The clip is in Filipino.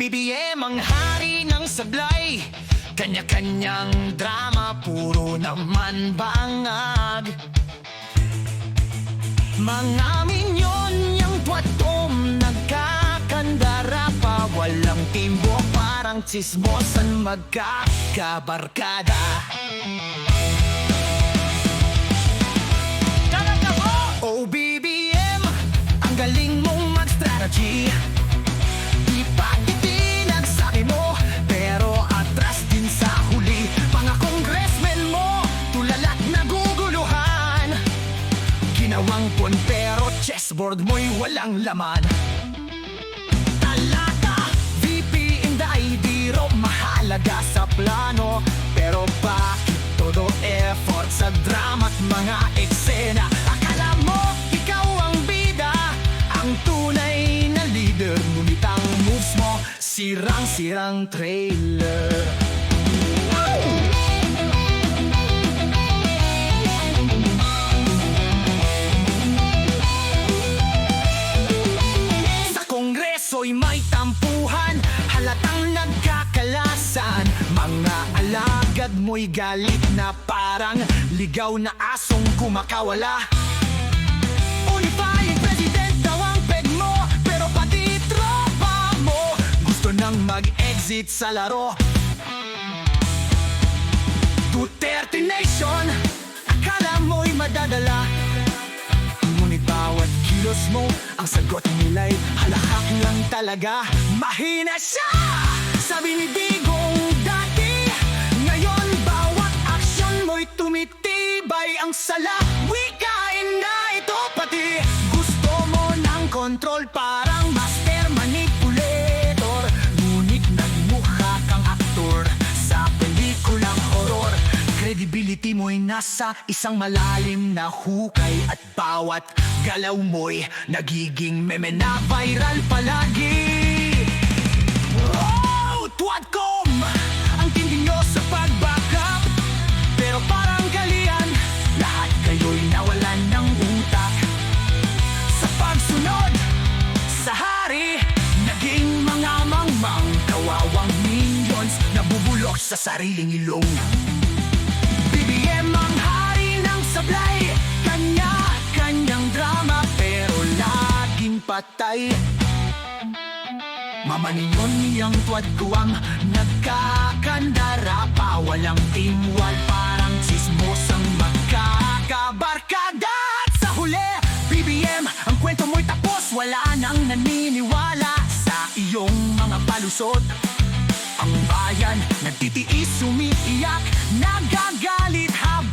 BBM ang hari ng sablay. Kanya-kanyang drama, puro naman baangag Mga minyon niyang buwatom Nagkakandara pa, walang timbo Parang chismosan magkakabarkada. Música Ginawang pon pero chessboard mo'y walang laman. Talata, VP Inday Di raw mahalaga sa plano. Pero bakit todo effort sa drama at mga eksena? Akala mo ikaw ang bida Ang tunay na leader Ngunit ang moves mo Sirang-sirang trailer alagad mo'y galit na parang Ligaw na asong kumakawala. Unifying president daw ang peg mo Pero pati tropa mo Gusto nang mag-exit sa laro. Duterte Nation Akala mo'y madadala. Ngunit bawat kilos mo Ang sagot nila'y halahak lang talaga. Mahina siya! Sabi ni Digong tumitibay Ang sala. Wikain na ito pati Gusto mo ng control Parang master manipulator. Ngunit nagmukha kang aktor Sa pelikulang horror. Credibility mo'y nasa isang malalim na hukay At bawat galaw mo'y nagiging meme na viral palagi Nabubulok sa sariling ilong BBM ang hari ng sablay Kanya-kanyang drama Pero laging patay. Mamaningon niyang tuwad kuwang Nagkakandara pa Walang teamwal Parang chismosang magkakabarkada. At sa huli BBM, ang kwento mo'y tapos Wala nang naniniwala Sa iyong mga palusot ang bayan nagtitiis, umiiyak Nagagalit habang